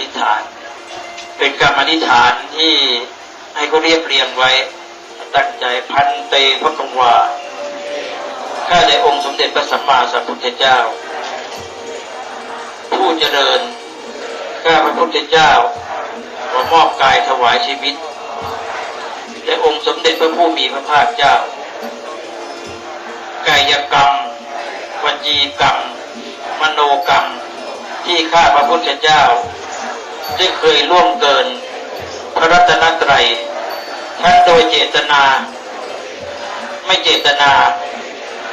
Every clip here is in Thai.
ธิษฐาน เป็นกรรมอธิษฐานที่ให้เขาเรียบเรียงไว้ ตั้งใจพันเตพระกวาข้าแต่องค์สมเด็จพระสัมมาสัมพุทธเจ้า ผู้เจริญข้าพระพุทธเจ้าขอมอบกายถวายชีวิตและองค์สมเด็จพระผู้มีพระภาคเจ้ากายกรรมวจีกรรม มโนกรรม ที่ข้าพระพุทธเจ้า ได้เคยล่วงเกิน พระรัตนตรัยทั้งโดยเจตนา ไม่เจตนา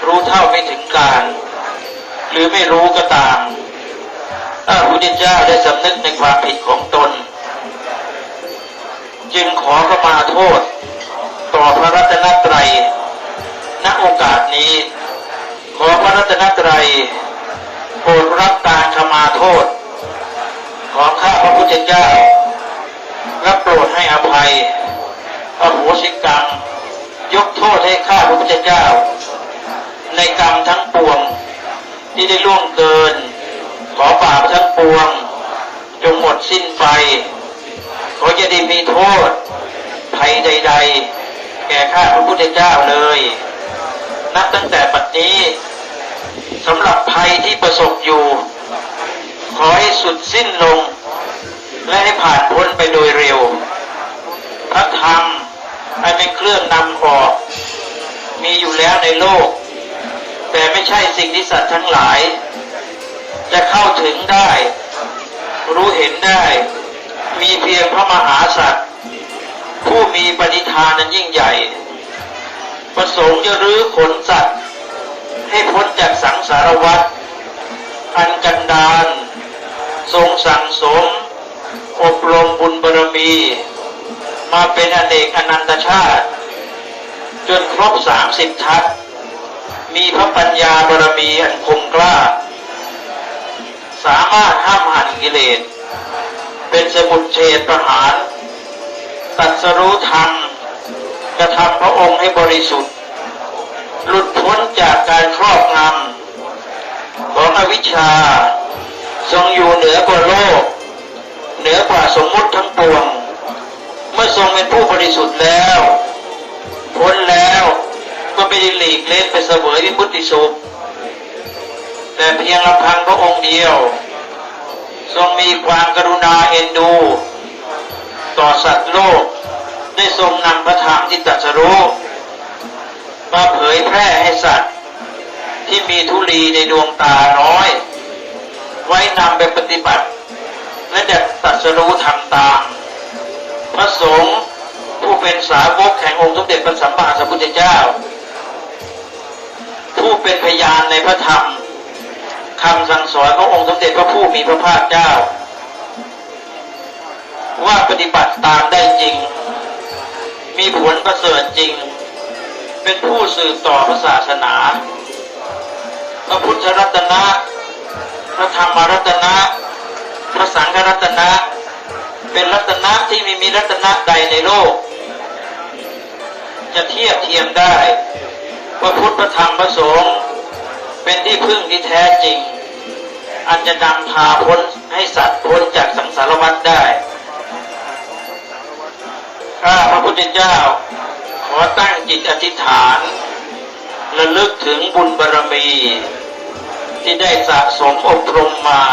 รู้เท่าไม่ถึงการ หรือไม่รู้ก็ตาม ถ้าพระพุทธเจ้าได้สำนึกในความผิดของตน จึงขอขมาโทษ ต่อพระรัตนตรัยณโอกาสนี้ ขอพระรัตนตรัยโปรดรับการขมาโทษ ของข้าพระพุทธเจ้าและโปรดให้อภัยอโหสิกรรมยกโทษให้ข้าพระพุทธเจ้า ในกรรมทั้งปวง ที่ได้ล่วงเกิน ขอบาปทั้งปวง จงหมดสิ้นไปขอจะได้มีโทษภัยใด ๆ แก่ข้าพระพุทธเจ้าเลย นับตั้งแต่ปัจนี้สำหรับภัยที่ประสบอยู่ ขอให้สุดสิ้นลง และให้ผ่านพ้นไปโดยเร็ว พระธรรมให้เป็นเครื่องนำออก มีอยู่แล้วในโลก แต่ไม่ใช่สิ่งที่สัตว์ทั้งหลาย จะเข้าถึงได้ รู้เห็นได้ มีเพียงพระมหาสัตว์ ผู้มีปณิธานนั้นยิ่งใหญ่ ประสงค์จะรื้อขนสัตว์ ให้พ้นจากสังสารวัฏอันกันดาน ทรงสั่งสม อบรมบุญบารมี มาเป็นอเนกอนันตชาติ จนครบสามสิบทัศน์มีพระปัญญาบารมีอันคมกล้า สามารถห้ามหันกิเลส เป็นสมุดเฉดประหาร ตัดสรู้ธรรมกระทำพระองค์ให้บริสุทธิ์ หลุดพ้นจากการครอบงำของอวิชชา ทรงอยู่เหนือกว่าโลก เหนือกว่าสมมุติทั้งปวง เมื่อทรงเป็นผู้บริสุทธิ์แล้วพ้นแล้วก็ไม่ได้หลีกเล่นไปเสวยวิมุติสุข แต่เพียงลำพังพระองค์เดียว ทรงมีความกรุณาเอ็นดู ต่อสัตว์โลก ได้ทรงนำพระธรรมที่ตรัสรู้มาเผยแพร่ให้สัตว์ที่มีทุลีในดวงตาน้อย ไว้นำไปปฏิบัติ และเด็ดตรัสรู้ทำตาม พระสงฆ์ผู้เป็นสาวกแห่งองค์สมเด็จพระสัมมาสัมพุทธเจ้า ผู้เป็นพยานในพระธรรมคำสั่งสอนขององค์สมเด็จพระผู้มีพระภาคเจ้า ว่าปฏิบัติตามได้จริง มีผลประเสริฐจริง เป็นผู้สืบต่อพระศาสนา พระพุทธรัตนะ พระธรรมรัตนะ พระสังฆรัตนะ เป็นรัตนะที่ไม่มีรัตนะใดในโลก จะเทียบเทียมได้ว่าพุทธพระธรรมพระสงฆ์เป็นที่พึ่งที่แท้จริง อันจะนำพาพ้นให้สัตว์พ้นจากสังสารวัฏได้ข้าพระพุทธเจ้า ขอตั้งจิตอธิษฐานระลึกถึงบุญบารมี ที่ได้สะสมอบรมมา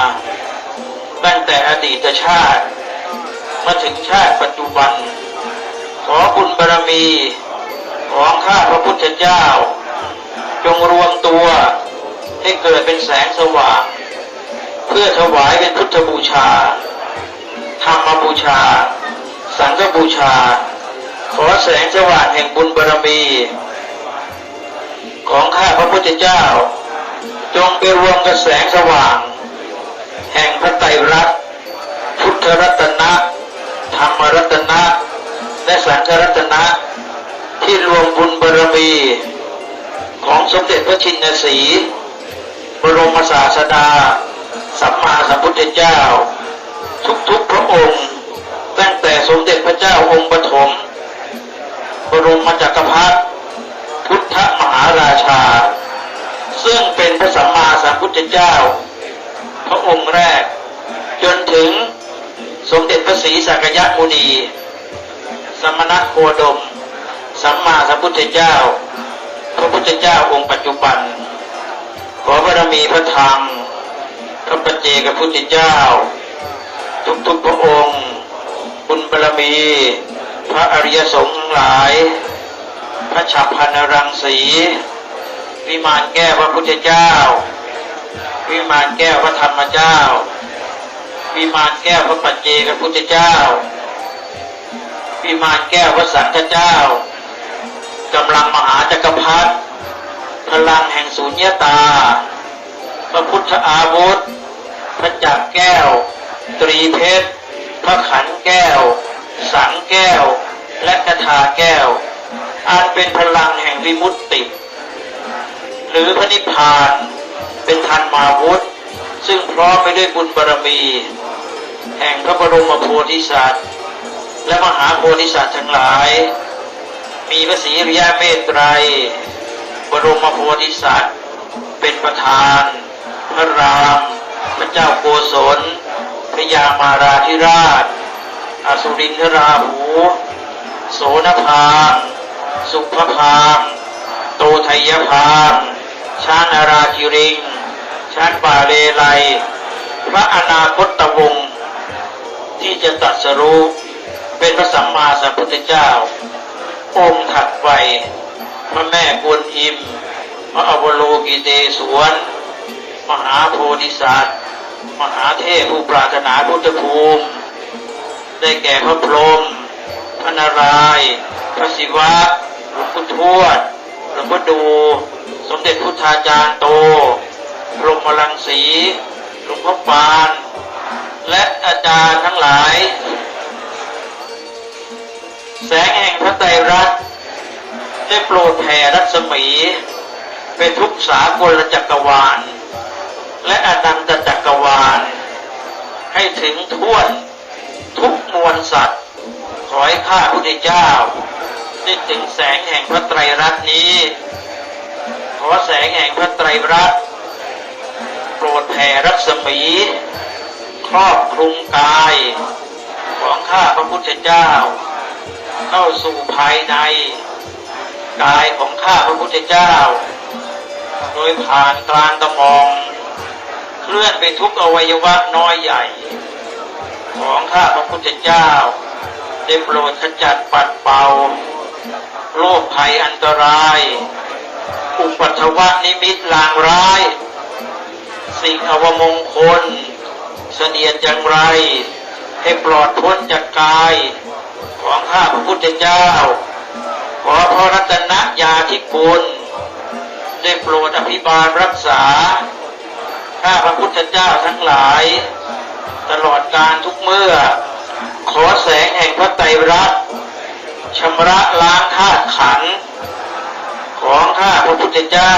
ตั้งแต่อดีตชาติ มาถึงชาติปัจจุบัน ขอบุญบารมีของข้าพระพุทธเจ้า จงรวมตัวให้เกิดเป็นแสงสว่าง เพื่อถวายเป็นพุทธบูชา ธรรมบูชา สังฆบูชา ขอแสงสว่างแห่งบุญบารมี ของข้าพระพุทธเจ้า จงไปรวมกับแสงสว่าง แห่งพระไตรรัตน์พุทธรัตนะ ธรรมรัตนะ และสังฆรัตนะ ที่รวมบุญบารมี ของสมเด็จพระชินสีบรมศาสดา สัมมาสัมพุทธเจ้า ทุกๆพระองค์ ตั้งแต่สมเด็จพระเจ้าองค์ปฐมบรมจักรพรรดิพุทธมหาราชา ซึ่งเป็นพระสัมมาสัมพุทธเจ้า พระองค์แรก จนถึงสมเด็จพระศรีสักยมุนี สมณะโคดม สัมมาสัมพุทธเจ้า พระพุทธเจ้าองค์ปัจจุบัน ขอบารมีพระธรรม พระปัจเจกพุทธเจ้า ทุกๆพระองค์ บุญบารมี พระอริยสงฆ์ทั้งหลาย พระฉับพันรังสี วิมานแก้วพระพุทธเจ้า วิมานแก้วพระธรรมเจ้า วิมานแก้วพระปัจเจกพุทธเจ้า วิมานแก้วพระสังฆเจ้ากำลังมหาจักรพรรดิพลังแห่งสุญญตา พระพุทธอาวุธ พระจักรแก้ว ตรีเพชร พระขันแก้ว สังแก้ว และกระทาแก้ว อันเป็นพลังแห่งวิมุตติ หรือพระนิพพานเป็นทันมาวุธ ซึ่งพร้อมไปด้วยบุญบารมี แห่งพระบรมโพธิสัตว์ และมหาโพธิสัตว์ทั้งหลาย มีพระศรีริยเมตไตรบรมโพธิสัตว์ เป็นประธาน พระราม พระเจ้าโกศลพระยามาราธิราช อสุรินทราหู โสนพามสุภพามโตไทยพาม ช้างนาราคิริง ช้างป่าเลไล พระอนาคตวงศ์ที่จะตรัสรู้เป็นพระสัมมาสัมพุทธเจ้า องค์ถัดไป พระแม่กวนอิม พระอวโลกิเตศวน มหาโพธิสัตว์ มหาเทพผู้ปรารถนาพุทธภูมิ ได้แก่พระพรหมพระนารายณ์พระศิวะหลวงปู่ทวดหลวงพ่อดู สมเด็จพุทธาจารย์โตพรหมลังสีหลวงพ่อปาน และอาจารย์ทั้งหลาย แสงแห่งพระไตรรัตน์ได้โปรดแผ่รัศมี เป็นทุกสากลจักรวาล และอนันตจักรวาล ให้ถึงท่วนทุกมวลสัตว์ ขอให้ข้าพุทธเจ้าได้ถึงแสงแห่งพระไตรรัตน์นี้ ขอแสงแห่งพระไตรรัตน์โปรดแผ่รัศมี ครอบคลุมกาย ของข้าพระพุทธเจ้า เข้าสู่ภายใน กายของข้าพระพุทธเจ้า โดยผ่านกลางกระหม่อมเคลื่อนไปทุกอวัยวะน้อยใหญ่ ของข้าพระพุทธเจ้าได้โปรดขจัดปัดเป่าโรคภัยอันตราย อุปัทวะนิมิตลางร้าย สิ่งอวมงคล เสนียดอย่างไร ให้ปลอดพ้นจากกาย ของข้าพระพุทธเจ้า ขอพระรัตนญาธิคุณได้โปรดอภิบาลรักษา ข้าพระพุทธเจ้าทั้งหลาย ตลอดการทุกเมื่อ ขอแสงแห่งพระไตรรัตน์ชำระล้างธาตุขันธ์ ของข้าพระพุทธเจ้า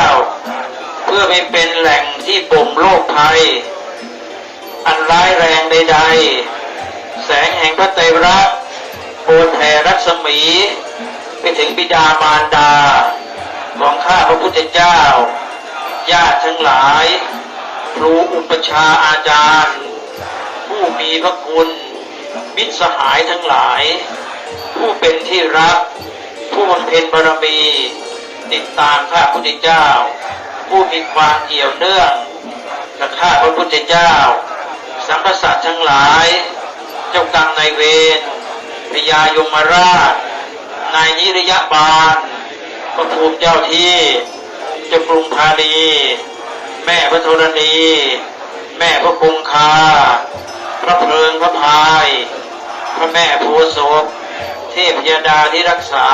เพื่อไม่เป็นแหล่งที่บ่มโรคภัย อันร้ายแรงใดๆ แสงแห่งพระไตรรัตน์โปรดแผ่รัศมี ไปถึงบิดามารดา ของข้าพระพุทธเจ้า ญาติทั้งหลาย ครูอุปชาอาจารย์ ผู้มีพระคุณมิตรสหายทั้งหลาย ผู้เป็นที่รัก ผู้บำเพ็ญบารมี ติดตามข้าพุทธเจ้า ผู้มีความเกี่ยวเนื่องกับข้าพระพุทธเจ้า สัมพสัตว์ทั้งหลาย เจ้ากรรมนายเวรพญายมราช นายนิรยบาลพระภูมิเจ้าที่เจ้ากรุงพาลีแม่พระธรณี แม่พระคงคา พระเพลิงพระพาย พระแม่โพธิ์ศพเทพยดาที่รักษา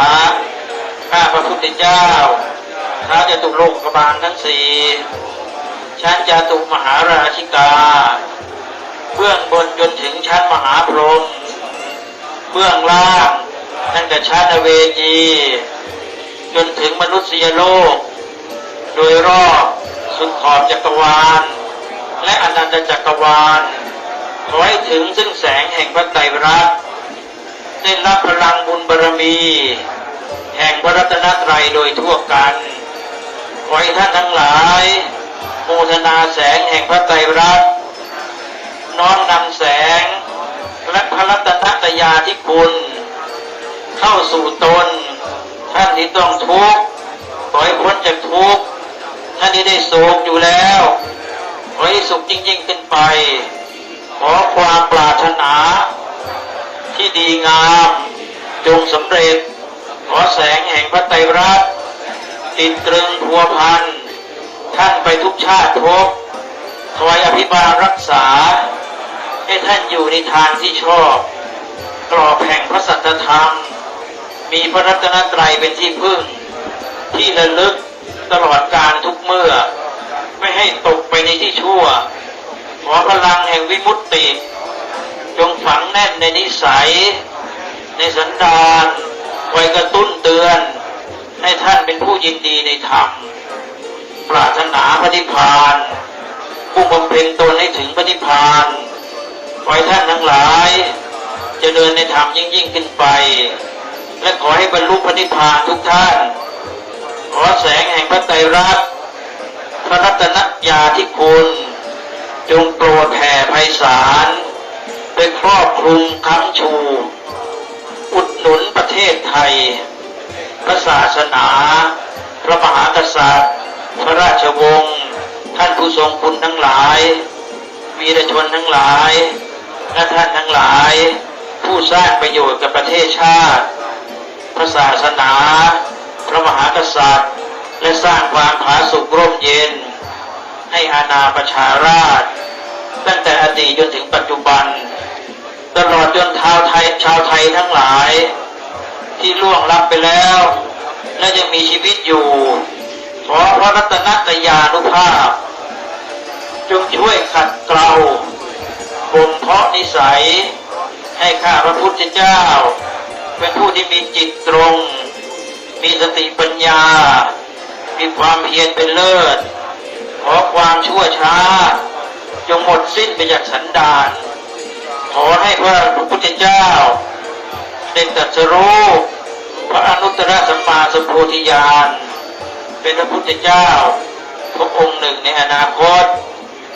ข้าพระพุทธเจ้าท้าวจตุโลกบาลทั้งสี่ชั้นจาตุมหาราชิกา เบื้องบนจนถึงชั้นมหาพรหมเบื้องล่างตั้งแต่ชั้นเวจี จนถึงมนุษยโลก โดยรอบสุดขอบจักรวาล และอนันตจักรวาลขอให้ถึงซึ่งแสงแห่งพระไตรรัตน์ได้รับพลังบุญบารมี แห่งพระรัตนตรัยโดยทั่วกันขอให้ท่านทั้งหลายโมทนาแสงแห่งพระไตรรัตน์น้อมนำแสงและพยาธิคุณ เข้าสู่ตน ท่านที่ต้องทุกข์ขอให้พ้นจากทุกข์ท่านที่ได้สุขอยู่แล้วขอให้สุขยิ่งๆขึ้นไป ขอความปรารถนาที่ดีงามจงสำเร็จ ขอแสงแห่งพระไตรรัตน์ติดตรึงพัวพัน ท่านไปทุกชาติภพคอยอภิบาลรักษา ให้ท่านอยู่ในทางที่ชอบ กรอบแห่งพระสัจธรรม มีพระรัตนตรัยเป็นที่พึ่ง ที่ระลึกตลอดการทุกเมื่อ ไม่ให้ตกไปในที่ชั่ว ขอพลังแห่งวิมุตติ จงฝังแน่นในนิสัย ในสันดาน คอยกระตุ้นเตือน ให้ท่านเป็นผู้ยินดีในธรรม ปรารถนาพระนิพพานผู้บำเพ็ญตนให้ถึงพระนิพพานขอให้ท่านทั้งหลายจะเดินในธรรมยิ่งยิ่งขึ้นไป และขอให้บรรลุพระนิพพานทุกท่าน ขอแสงแห่งพระไตรรัตน์พระรัตนญาธิคุณ จงโปรดแผ่ไพศาลไปครอบคลุมค้ำชู อุดหนุนประเทศไทย พระศาสนา พระมหากษัตริย์ พระราชวงศ์ ท่านผู้ทรงคุณทั้งหลาย วีรชนทั้งหลายและท่านทั้งหลาย ผู้สร้างประโยชน์กับประเทศชาติ พระศาสนา พระมหากษัตริย์ และสร้างความผาสุกร่มเย็น ให้อาณาประชาราช ตั้งแต่อดีตจนถึงปัจจุบัน อดจนชาวไทยชาวไทยทั้งหลาย ที่ล่วงลับไปแล้ว และยังมีชีวิตอยู่ ขอพระรัตนตยานุภาพ จงช่วยขัดเกลาบ่มเพาะนิสัย ให้ข้าพระพุทธเจ้า เป็นผู้ที่มีจิตตรง มีสติปัญญา มีความเพียรเป็นเลิศ ขอความชั่วช้า จงหมดสิ้นไปจากสันดาน ขอให้พระพุทธเจ้าได้ตรัสรู้พระอนุตตรสัมมาสัมโพธิญาณเป็นพระพุทธเจ้าพระองค์หนึ่งในอนาคต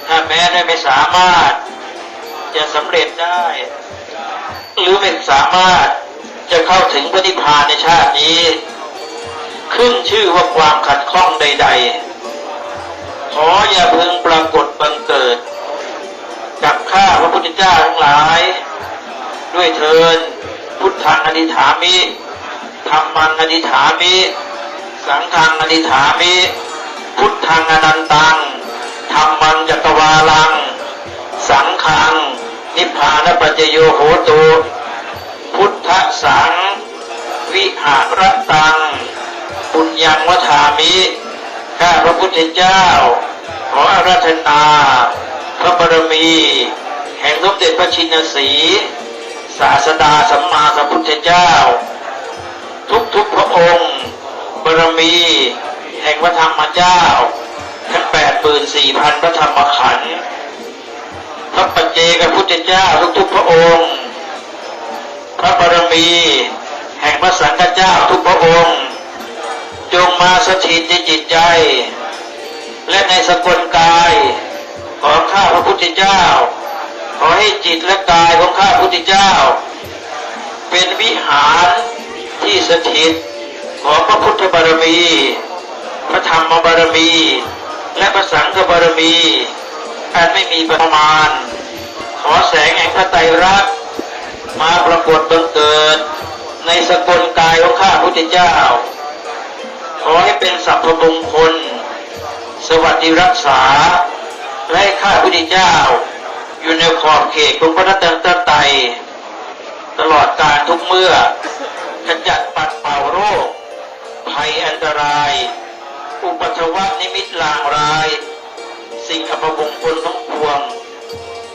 ถ้าแม้ได้ไม่สามารถจะสำเร็จได้ หรือไม่สามารถจะเข้าถึงพระนิพพานในชาตินี้ ขึ้นชื่อว่าความขัดข้องใด ๆ ขออย่าพึงปรากฏบังเกิด ข้าพระพุทธเจ้าทั้งหลาย ด้วยเทินพุทธังอธิฐามิธรรมังอธิฐามิ สังฆังอธิฐามิ พุทธังอนันตังธรรมังจักรวาลัง สังฆัง นิพพานปัจจโยโหตุพุทธสัง วิหารตังปุญญังวทามิข้าพระพุทธเจ้า ขออาราธนา พระบารมี แห่งสมเด็จพระชินสีศาสดาสัมมาสัมพุทธเจ้า ทุกทุกพระองค์บารมี แห่งพระธรรมเจ้าทั้งแปดหมื่นสี่พันพระธรรมขันธ์พระปัจเจกพุทธเจ้าทุกทุกพระองค์ พระบารมี แห่งพระสังฆเจ้าทุกพระองค์ จงมาสถิตในจิตใจ และในสกลกายของข้าพระพุทธเจ้า ขอให้จิตและกายของข้าพุทธเจ้า เป็นวิหารที่สถิตของพระพุทธบารมี พระธรรมบารมี และพระสังฆบารมีอันไม่มีประมาณ ขอแสงแห่งพระไตรรัตน์มาปรากฏบังเกิด ในสกลกายของข้าพุทธเจ้า ขอให้เป็นสัพพมงคล สวัสดิรักษา และให้ข้าพุทธเจ้า อยู่ในขอบเขตของพระรัตนตรัยตลอดการทุกเมื่อขจัดปัดเป่าโรค ภัยอันตราย อุปัชวะนิมิตลางราย สิ่งอัปมงคลทั้งปวง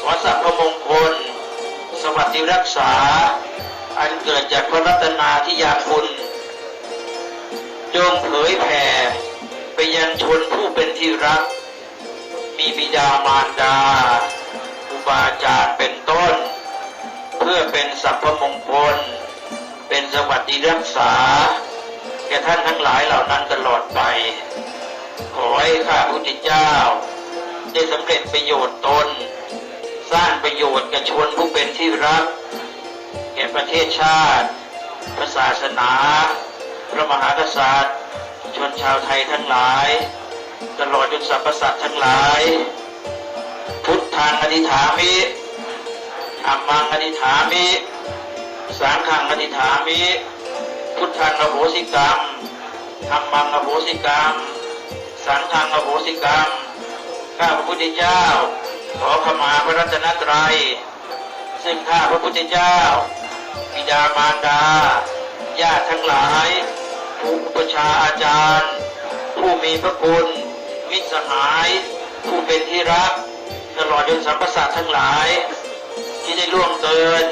ขอสัพพมงคล สวัสดิรักษา อันเกิดจากพระรัตนาที่ยาคุณจงเผยแผ่ไปยังชนผู้เป็นที่รัก มีบิดามารดา บาอาจารย์เป็นต้น เพื่อเป็นสัพพมงคล เป็นสวัสดิรักษา แก่ท่านทั้งหลายเหล่านั้นตลอดไป ขอให้ข้าพุทธเจ้า ได้สำเร็จประโยชน์ตน สร้างประโยชน์แก่ชนผู้เป็นที่รัก แก่ประเทศชาติ พระศาสนา พระมหากษัตริย์ ชนชาวไทยทั้งหลาย ตลอดจนสรรพสัตว์ทั้งหลายพุท ธังอธิษฐามิอัมมังอธิษฐามิสังฆังอธิษฐามิพุทธังอโหสิกรรมธรรมังอโหสิกรรม สังฆังอโหสิกรรม ข้าพระพุทธเจ้า ขอขมาพระรัตนตรัย ซึ่งข้าพระพุทธเจ้าบิดามารดา ญาติทั้งหลาย ผู้อุปชฌาอาจารย์ ผู้มีพระคุณมิตรสหาย ผู้เป็นที่รัก ตลอดจนสรรพสัตว์ทั้งหลาย ที่ได้ล่วงเกิน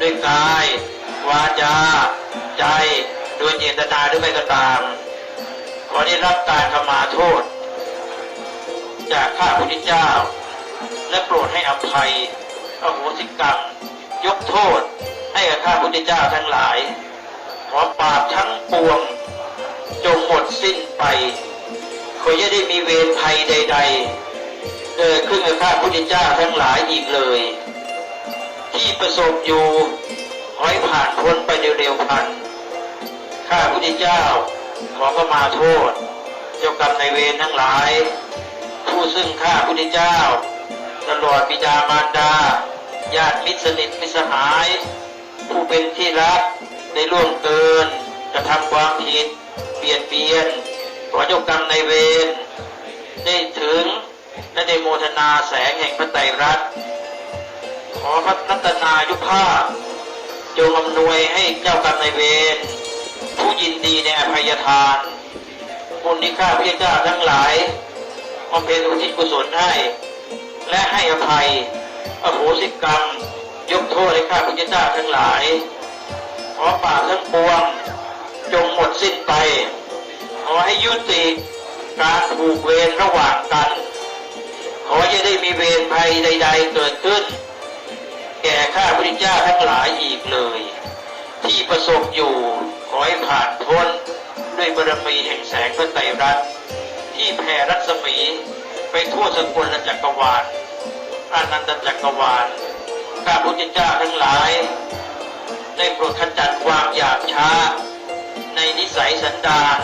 ด้วยกาย วาจา ใจโดยเจตนาหรือไม่ก็ตามขอได้รับการขมาโทษ จากข้าพุทธเจ้า และโปรดให้อภัยอโหสิกรรมยกโทษให้กับข้าพุทธเจ้าทั้งหลาย ขอบาปทั้งปวง จงหมดสิ้นไปขออย่าได้มีเวรภัยใด ๆ เกิดขึ้นกับข้าพุทธเจ้าทั้งหลายอีกเลย ที่ประสบอยู่ขอให้ผ่านพ้นไปเร็วๆพันข้าพุทธเจ้าขอก็มาโทษ เจ้ากรรมในายเวรทั้งหลาย ผู้ซึ่งข้าพุทธเจ้า ตลอดบิดามารดา ญาติมิตรสนิทมิสหาย ผู้เป็นที่รักได้ล่วงเกินกระทำความผิดเบียดเบียนขอเจ้ากรรมในายเวรได้ถึง และได้โมทนาแสงแห่งพระไตรรัตน์ขอพระรัตนายุภาพจงอำนวยให้เจ้ากรรมนายเวรผู้ยินดีในอภัยทานบุญที่ข้าพระเจ้าทั้งหลายบำเพ็ญอุทิศกุศลให้ และให้อภัยอโหสิกรรม ยกโทษให้ข้าพระเจ้าทั้งหลาย ขอบาปทั้งปวง จงหมดสิ้นไป ขอให้ยุติการผูกเวรระหว่างกัน ขออย่าได้มีเวรภัยใด ๆ เกิดขึ้น แก่ข้าพระเจ้าทั้งหลายอีกเลย ที่ประสบอยู่ขอให้ผ่านพ้นด้วยบารมีแห่งแสงพระไตรรัตน์ที่แผ่รัศมีไปทั่วสกลจักรวาลอานันตจักรวาลข้าพระเจ้าทั้งหลาย ได้โปรดขจัดความหยาบช้า ในนิสัยสันดาน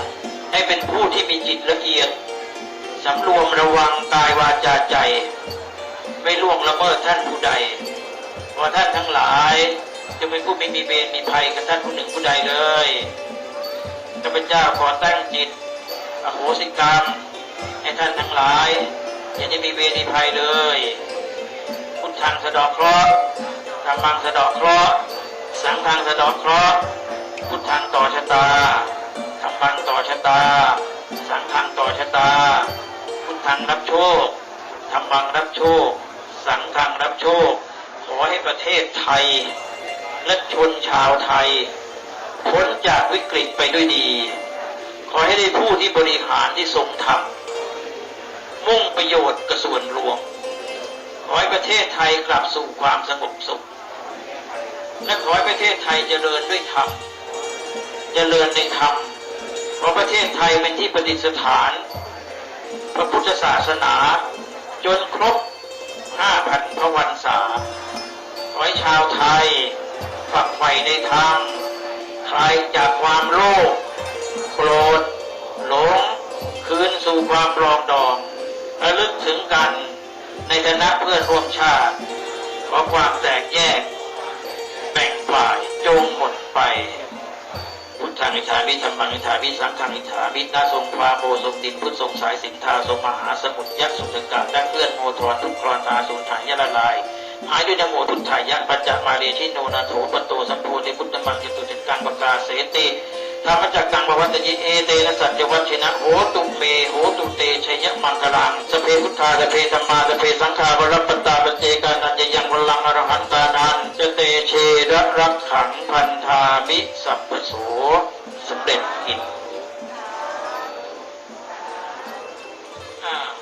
ให้เป็นผู้ที่มีจิตละเอียด สำรวมระวังกายวาจาใจ ไม่ล่วงละเมิดท่านผู้ใดขอท่านทั้งหลายจะเป็นผู้ไม่มีเวรมีภัยกับท่านผู้หนึ่งผู้ใดเลยข้าพเจ้าขอตั้งจิตอโหสิกรรมให้ท่านทั้งหลายอย่าได้มีเวรมีภัยเลยพุทธังสะดอกเคราะห์ธรรมังสะดอกเคราะห์สังฆังสะดอกเคราะห์พุทธังต่อชะตาธรรมังต่อชะตา สังฆังต่อชะตา ทธังรับโชคธรรมังรับโชค สังฆังรับโชค ขอให้ประเทศไทย และชนชาวไทย พ้นจากวิกฤตไปด้วยดี ขอให้ได้ผู้ที่บริหารที่ทรงธรรมมุ่งประโยชน์กับส่วนรวม ขอให้ประเทศไทยกลับสู่ความสงบสุข และขอให้ประเทศไทยเจริญด้วยธรรม เจริญในธรรม เพราะประเทศไทยเป็นที่ประดิษฐาน พระพุทธศาสนา จนครบห้าพันพระวันษาขอให้ชาวไทย ฝักใฝ่ในธรรมคลายจากความโลภโกรธหลง คืนสู่ความปรองดองระลึกถึงกันในฐานะเพื่อนร่วมชาติขอความแตกแยก แบ่งฝ่ายจงหมดไป พุทธังอิธามิธรรมังอิธามิสังฆังอิธามินาทรงฟ้าโมทรงดินพุทธทรงสายสินธาทรงมหาสมุทรยักษ์สุตกาดั้งเคลื่อนโมทรทุกครตาสุนทายละลายหายด้วยนโมทุตถายะปัจจมาเรชิโนนาโถปโตสัมโพธิพุทธมังจิตุจิตกังปกาเสติ ธรรมจักกังบวัตยิเอเตนะสัจวัชนะโหตุเมโหตุเตชยมังคลังสเพพุทธาสเพธรรมาสเพสังฆาบรปตตาปเจกานันยยังวลังอรหันตานันจเตเชระรักขังพันธามิสัพพโสสำเร็จกิจ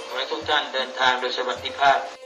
ขอให้ทุกท่านเดินทางโดยสวัสดิภาพ